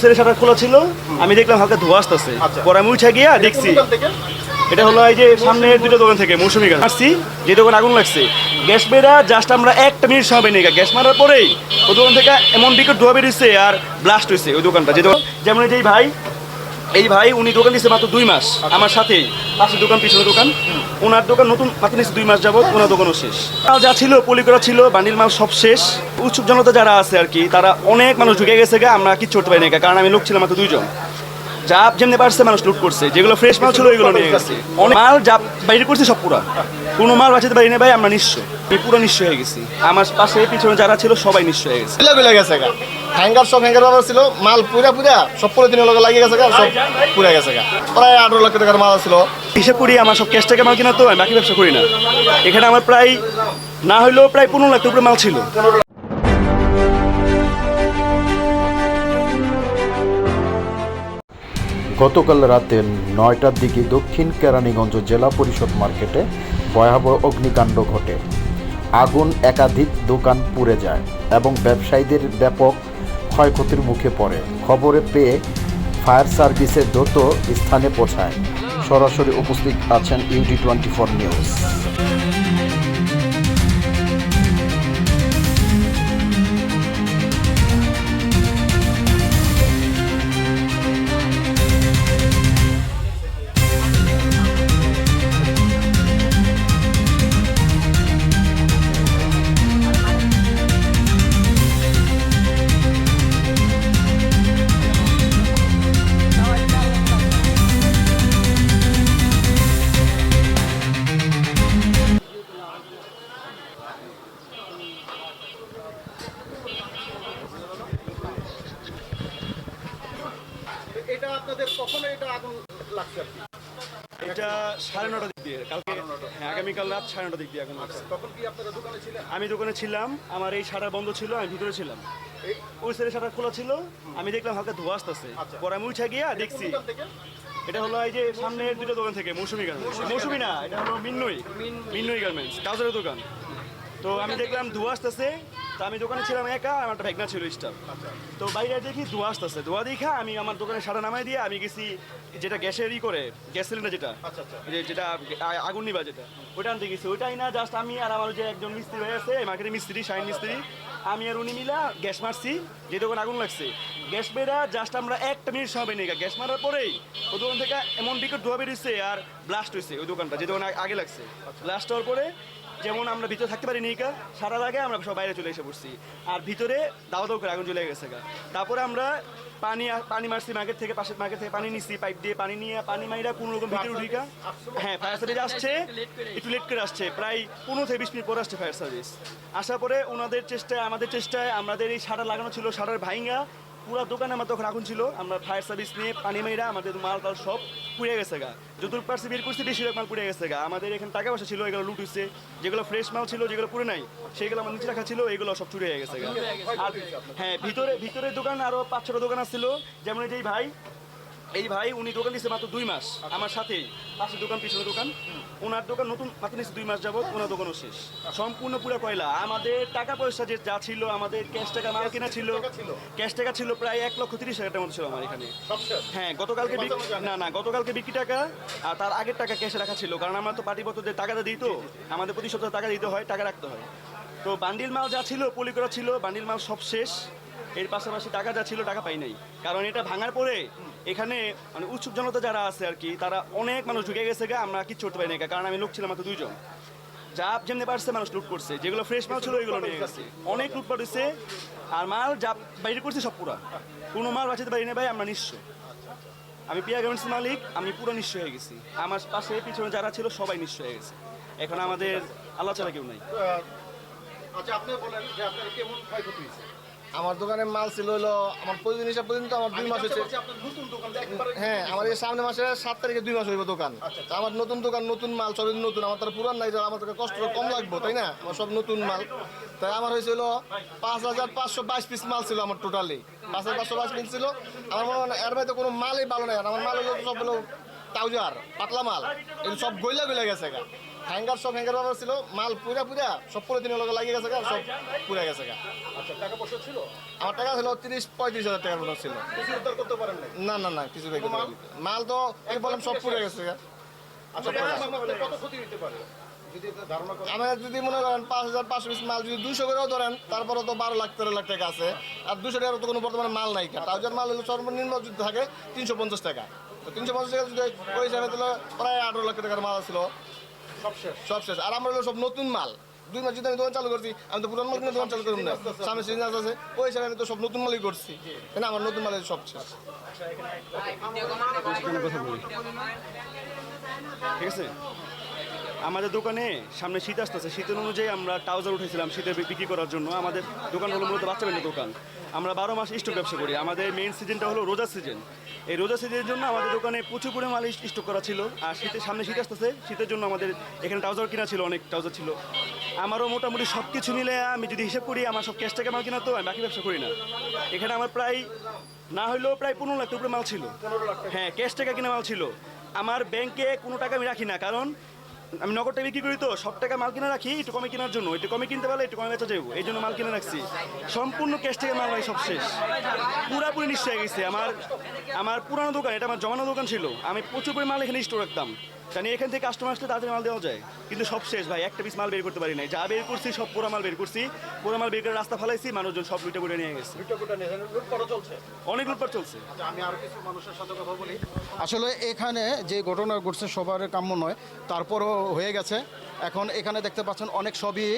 ছেলে শাটার খোলা ছিল। আমি দেখলাম হালকা ধোয়া আসতেছে। আচ্ছা। পরে আমি উঠে গিয়া দেখছি। এটা হলো এই যে সামনের দুটো দোকান থেকে মৌসুমি গাছ। আসছি যে দোকান আগুন লাগছে। গ্যাস বেরা জাস্ট আমরা একটা মিনিট সময় নেই গ্যাস মারার পরেই ওই দোকান থেকে এমন বিকট ধোয়া বেরিয়েছে আর ব্লাস্ট হয়েছে ওই দোকানটা। যে দোকান যেমন এই যে ভাই এই ভাই উনি দোকান দিচ্ছে মাত্র দুই মাস। আমার সাথেই। পাশের দোকান পিছনের দোকান। ওনার দোকান নতুন, মাত্র নিচ্ছে দুই মাস যাবত ওনার দোকানও শেষ। যা ছিল পলি করা ছিল, বান্ডিল মাল সব শেষ। উৎসুক জনতা যারা আছে আর কি, তারা অনেক মানুষ ঢুকে গেছে গা, আমরা কিচ্ছু করতে পারি না কারণ আমি লোক ছিলাম মাত্র দুইজন। যা যেমনি পারছে মানুষ লুট করছে, যেগুলো ফ্রেশ মাল ছিল, ওইগুলো নিয়ে গেছে। অনেক মাল জাপ বাইরে করছে, সব পুরা। কোনো মাল বাঁচাতে পারি ভাই, আমরা নিঃস্ব। পুরো নিঃস্ব হয়ে গেছি। আমার পাশে পিছনে যারা ছিল, সবাই নিঃস্ব হয়ে গেছে। হ্যাঙ্গার সব হ্যাঙ্গার ব্যবহার ছিল মাল পুরা পুরা সব পলিথিনের লগে লাগিয়ে গেছে গা সব পুরা গেছে গা। প্রায় আঠারো লক্ষ টাকার মাল ছিল। হিসাব করি আমার সব ক্যাশ টাকা মাল কিনা তো আমি বাকি ব্যবসা করি না। এখানে আমার প্রায় না হইলেও প্রায় পনেরো লাখ উপরে মাল ছিল। গতকাল রাতে নয়টার দিকে দক্ষিণ কেরানীগঞ্জ জেলা পরিষদ মার্কেটে ভয়াবহ অগ্নিকাণ্ড ঘটে। আগুন একাধিক দোকান পুড়ে যায় এবং ব্যবসায়ীদের ব্যাপক ক্ষয়ক্ষতির মুখে পড়ে। খবরে পেয়ে ফায়ার সার্ভিসের দ্রুত স্থানে পৌঁছায়। সরাসরি উপস্থিত আছেন ইউটি টোয়েন্টি ফোর নিউজ। কখন এটা আগুন লাগছে আর কি? এটা সাড়ে নটা দিক দিয়ে কালকে হ্যাঁ আগামীকাল রাত সাড়ে নটা দিক দিয়ে এখন লাগছে। তখন কি আপনারা দোকানে ছিলেন? আমি দোকানে ছিলাম আমার এই শাটার বন্ধ ছিল আমি ভিতরে ছিলাম। ওই সাইডে শাটার খোলা ছিল আমি দেখলাম হালকা ধোয়া আসতেছে। আচ্ছা। পরে আমি উঠে গিয়া দেখছি। এটা হলো এই যে সামনের দুটো দোকান থেকে মৌসুমি গার্মেন্টস মৌসুমি না এটা হলো মিন্নই। মিন্নই। গার্মেন্টস কাউসারের দোকান। তো আমি দেখলাম ধোয়া আসতেছে তো আমি দোকানে ছিলাম একা আমার একটা ভ্যাগনা ছিল স্টাফ। তো বাইরে দেখি ধোয়া আসতেছে। ধোয়া দেখা আমি আমার দোকানে সারা নামাই দিয়ে আমি গেছি যেটা গ্যাসের ই করে গ্যাস সিলিন্ডার যেটা আচ্ছা আচ্ছা। যেটা আগুন নিবা যেটা ওটা আনতে গেছি। ওইটাই না জাস্ট আমি আর আমার যে একজন মিস্ত্রি হয়ে আছে মার্কেটের মিস্ত্রি শাইন মিস্ত্রি আমি আর উনি মিলা গ্যাস মারছি যে দোকান আগুন লাগছে। গ্যাস বেরা জাস্ট আমরা একটা মিনিট সময় নেই গ্যাস মারার পরেই ওই দোকান থেকে এমন বিকট ধোয়া বেরিয়েছে আর ব্লাস্ট হয়েছে ওই দোকানটা যে দোকান আগে লাগছে। ব্লাস্ট হওয়ার পরে যেমন আমরা ভিতরে থাকতে পারি নিকা সারা আগে আমরা সব বাইরে চলে এসে পড়ছি। আর ভিতরে দাও দাও করে আগুন চলে গেছে গা তারপরে আমরা পানি পানি মারছি, মার্কেট থেকে, পাশের মার্কেট থেকে পানি নিচ্ছি পাইপ দিয়ে পানি নিয়ে পানি মাইরা কোনো রকম ভিতরে উঠিকা হ্যাঁ ফায়ার সার্ভিস আসছে, একটু লেট করে আসছে, প্রায় পনেরো থেকে বিশ মিনিট পরে আসছে ফায়ার সার্ভিস আসার পরে ওনাদের চেষ্টায়, আমাদের চেষ্টায়, আমাদের এই শাটার লাগানো ছিল সারার ভাইঙ্গা পুরো দোকানে আমার তখন আগুন ছিল। আমরা ফায়ার সার্ভিস নিয়ে পানি মেয়েরা আমাদের মাল টাল সব পুড়ে গেছে গা। যতটুকু পারছি বের করছি বেশিরভাগ মাল পুড়ে গেছে গা। আমাদের এখানে টাকা পয়সা ছিল এগুলো লুট হচ্ছে যেগুলো ফ্রেশ মাল ছিল যেগুলো পুড়ে নাই সেগুলো আমার নিচে রাখা ছিল এগুলো সব চুরি হয়ে গেছে গা। আর হ্যাঁ ভিতরে ভিতরে দোকান আরও পাঁচ ছটা দোকান আসছিল যেমন এই ভাই এই ভাই উনি দোকান দিচ্ছে মাত্র দুই মাস আমার সাথেই। পাশের দোকান পিছনের দোকান। ওনার দোকান নতুন মাত্র নিচ্ছে দুই মাস যাবত ওনার দোকানও শেষ। সম্পূর্ণ পুরো কয়লা। আমাদের টাকা পয়সা যে যা ছিল আমাদের ক্যাশ টাকা মাল কেনা ছিল ক্যাশ টাকা ছিল। প্রায় এক লক্ষ তিরিশ হাজার টাকার মতো ছিল আমার এখানে। হ্যাঁ গতকালকে না না গতকালকে বিক্রি টাকা আর তার আগের টাকা ক্যাশে রাখা ছিল। কারণ আমরা তো পার্টি যে টাকাটা দিই তো আমাদের প্রতি সপ্তাহে টাকা দিতে হয় টাকা রাখতে হয়। তো বান্ডিল মাল যা ছিল পলি করা ছিল বান্ডিল মাল সব শেষ। এর পাশাপাশি টাকা যা ছিল টাকা পাই নাই। কারণ এটা ভাঙার পরে এখানে মানে উৎসুক জনতা যারা আছে আর কি, তারা অনেক মানুষ ঢুকে গেছে গা, আমরা কিচ্ছু করতে পারি না কারণ আমি লোক ছিলাম মাত্র দুইজন। যা যেমনি পারছে মানুষ লুট করছে, যেগুলো ফ্রেশ মাল ছিল ওইগুলো নিয়ে গেছে। অনেক লুটপাট হয়েছে আর মাল যা বাইরে করছে সব পুরা। কোনো মাল বাঁচাতে পারি না ভাই, আমরা নিঃস্ব। আমি পিয়া গার্মেন্টস মালিক, আমি পুরো নিঃস্ব হয়ে গেছি। আমার পাশে পিছনে যারা ছিল সবাই নিঃস্ব হয়ে গেছে। এখন আমাদের আল্লাহ ছাড়া কেউ নাই। আচ্ছা আপনি বলেন যে আপনার কেমন ক্ষয়ক্ষতি হয়েছে? আমার দোকানে মাল ছিল হলো আমার প্রতিদিন হিসাব পর্যন্ত আমার দুই মাস হয়েছে। হ্যাঁ আমার এই সামনে মাসে সাত তারিখে দুই মাস হইব দোকান। তা আমার নতুন দোকান নতুন মাল সবই নতুন আমার তার পুরান নাই আমার থেকে কষ্ট কম লাগবে তাই না? আমার সব নতুন মাল। তাই আমার হয়েছিল পাঁচ হাজার পাঁচশো বাইশ পিস মাল ছিল আমার টোটালি পাঁচ হাজার পাঁচশো বাইশ পিস ছিল। আমার মনে হয় এর কোনো মালই ভালো নাই। আমার মাল হলো সব হলো ট্রাউজার পাতলা মাল। সব গইলা গইলা গেছে গা। হ্যাঙ্গার সব হ্যাঙ্গার ব্যবহার ছিল মাল পুরা পুরা সব পরে দিনের লগে লাগিয়ে গেছে গা, সব পুরা গেছে গা। আচ্ছা টাকা পয়সা ছিল? আমার টাকা ছিল তিরিশ পঁয়ত্রিশ হাজার টাকার মতো ছিল। কিছু উদ্ধার করতে পারেন না না না কিছু মাল? তো বললাম সব পুরে গেছে গা। আচ্ছা কত ক্ষতি হতে পারে? যদি আমার মনে করেন পাঁচ হাজার পাঁচশো পিস মাল যদি দুশো করেও ধরেন তারপরে তো বারো লাখ তেরো লাখ টাকা আছে। আর দুশো টাকার তো কোনো বর্তমানে মাল নাই টাউজার মাল হলো সর্বনিম্ন যদি থাকে তিনশো পঞ্চাশ টাকা। তো তিনশো পঞ্চাশ টাকা যদি ওই হিসাবে তাহলে প্রায় আঠারো লাখ টাকার মাল ছিল। সব শেষ। আর আমার হলো সব নতুন মাল। দুই মাস যদি আমি দোকান চালু করছি আমি তো পুরান মাল কিনে দোকান চালু করুন না। সামনে সিজন আছে ওই হিসাবে আমি তো সব নতুন মালই করছি। কেন আমার নতুন মালের সব শেষ। ঠিক আছে? আমাদের দোকানে সামনে শীত আসতেছে। শীতের অনুযায়ী আমরা ট্রাউজার উঠেছিলাম শীতের বিক্রি করার জন্য। আমাদের দোকান হলো মূলত বাচ্চা মেয়ের দোকান। আমরা বারো মাস স্টক ব্যবসা করি। আমাদের মেইন সিজনটা হলো রোজা সিজন এই রোজা সিজনের জন্য আমাদের দোকানে প্রচুর পরিমাণ স্টক করা ছিল। আর শীতের সামনে শীত আসতেছে, শীতের জন্য আমাদের এখানে ট্রাউজার কিনা ছিল, অনেক ট্রাউজার ছিল। আমারও মোটামুটি সব কিছু মিলে আমি যদি হিসাব করি, আমার সব ক্যাশ টাকা মাল কিনা তো, আমি বাকি ব্যবসা করি না। এখানে আমার প্রায়, না হলেও প্রায় পনেরো লাখ উপরে মাল ছিল। হ্যাঁ ক্যাশ টাকা কিনা মাল ছিল। আমার ব্যাংকে কোনো টাকা আমি রাখি না। কারণ আমি নগদ টাকা বিক্রি করি তো, সব টাকা মাল কিনে রাখি, একটু কমে কেনার জন্য। একটু কমে কিনতে পারলে একটু কমে বেচা যাব এই জন্য মাল কিনে রাখছি। সম্পূর্ণ ক্যাশ থেকে মাল ভাই সব শেষ। পুরাপুরি নিশ্চয় গেছে। আমার আমার পুরানো দোকান, এটা আমার জমানো দোকান ছিল। আমি প্রচুর পরিমাণ এখানে স্টোর রাখতাম। জানি এখান থেকে কাস্টমার আসলে তাড়াতাড়ি মাল দেওয়া যায়। কিন্তু সব শেষ ভাই একটা পিস মাল বের করতে পারি নাই। যা বের করছি সব পুরা মাল বের করছি। পুরা মাল বের করে রাস্তা ফালাইছি মানুষজন সব লুটে পুটে নিয়ে গেছে। অনেক লুটপাট চলছে। আচ্ছা আমি আরও কিছু মানুষের সাথে কথা বলি। আসলে এখানে যে ঘটনা ঘটছে সবার কাম্য নয় তারপরও হয়ে গেছে। এখন এখানে দেখতে পাচ্ছেন অনেক সবই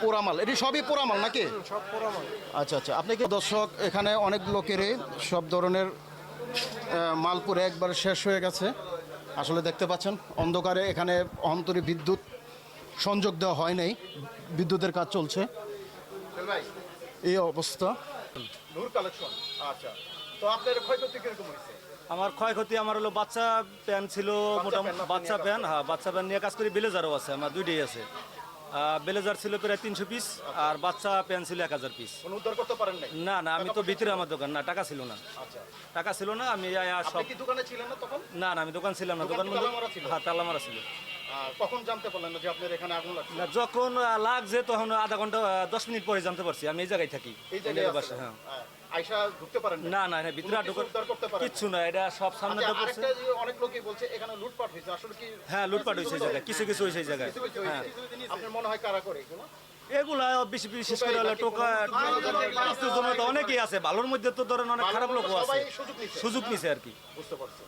পোড়ামাল এটি সবই পোড়ামাল নাকি? সব পোড়ামাল আচ্ছা আচ্ছা। আপনি কি দর্শক এখানে অনেক লোকেরই সব ধরনের আহ, মাল একবার শেষ হয়ে গেছে। আসলে দেখতে পাচ্ছেন অন্ধকারে এখানে অন্তরে বিদ্যুৎ সংযোগ দেওয়া হয় নাই। বিদ্যুতের কাজ চলছে। এই অবস্থা। কালেকশন আচ্ছা। তো আপনার ক্ষয়ক্ষতি কীরকম হয়েছে? আমার ক্ষয়ক্ষতি আমার হলো বাচ্চা প্যান ছিল মোটামুটি বাচ্চা প্যান হ্যাঁ বাচ্চা প্যান নিয়ে কাজ করি বেলেজারও আছে আমার দুইটাই আছে। বেলেজার ছিল প্রায় তিনশো পিস আর বাচ্চা প্যান্ট ছিল এক হাজার পিস উদ্ধার করতে পারেন না না আমি তো ভিতরে আমার দোকান না টাকা ছিল না। আচ্ছা। টাকা ছিল না আমি সব দোকানে ছিলেন না তখন? না না আমি দোকান ছিলাম না দোকান হ্যাঁ তালা মারা ছিল। কখন জানতে পারলেন যে আপনার এখানে আগুন লাগছে? না যখন লাগছে তখন আধা ঘণ্টা দশ মিনিট পরে জানতে পারছি। আমি এই জায়গায় থাকি এই জায়গায় বাসা হ্যাঁ। হ্যাঁ। আয়সা ঢুকতে পারেন না না না ভিতরে কিছু ঢোকার উদ্ধার করতে পারেন কিচ্ছু না এটা সব সামনে আচ্ছা, তো পড়ছে। অনেক লোকই বলছে এখানে লুটপাট হয়েছে আসলে কি হ্যাঁ লুটপাট হয়েছে জায়গায় কিছু কিছু হয়েছে জায়গায় কিছু কিছু হ্যাঁ। আপনার মনে হয় কারা করে এগুলো? এগুলা বেশি বিশেষ করে হলো টোকা অনেকেই আছে ভালোর মধ্যে তো ধরেন অনেক খারাপ লোকও আছে। সুযোগ নিচ্ছে সুযোগ নিছে আর কি। বুঝতে পারছি।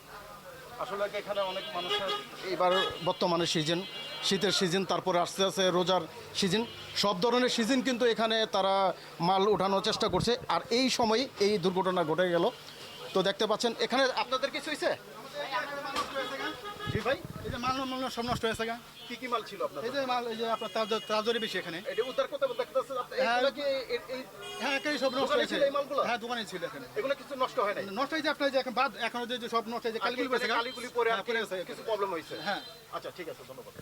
আসলে এখানে অনেক মানুষের এইবার বর্তমানে সিজন শীতের সিজন তারপরে আস্তে আস্তে রোজার সিজন সব ধরনের সিজন কিন্তু এখানে তারা মাল ওঠানোর চেষ্টা করছে। আর এই সময় এই দুর্ঘটনা ঘটে গেল। তো দেখতে পাচ্ছেন এখানে আপনাদের কিছু হয়েছে জি ভাই এই যে মাল মাল সব নষ্ট হয়েছে গা। কি কি মাল ছিল এই যে মাল এই যে আপনার তাজরি বেশি এখানে। এটা উদ্ধার করতে আপনি হ্যাঁ। কি এই- হ্যাঁ একাই সব নষ্ট হয়েছে। ছিল এই মালগুলো? হ্যাঁ দোকানে ছিল এখানে। এগুলো কিছু নষ্ট হয় নাই? নষ্ট হয়েছে আপনার যে এখন বাদ এখন যে সব নষ্ট হয়েছে কালগুলি পড়েছে গা। কালিগুলি পরে আর হ্যাঁ, কিছু প্রবলেম হয়েছে? হ্যাঁ। আচ্ছা ঠিক আছে ধন্যবাদ।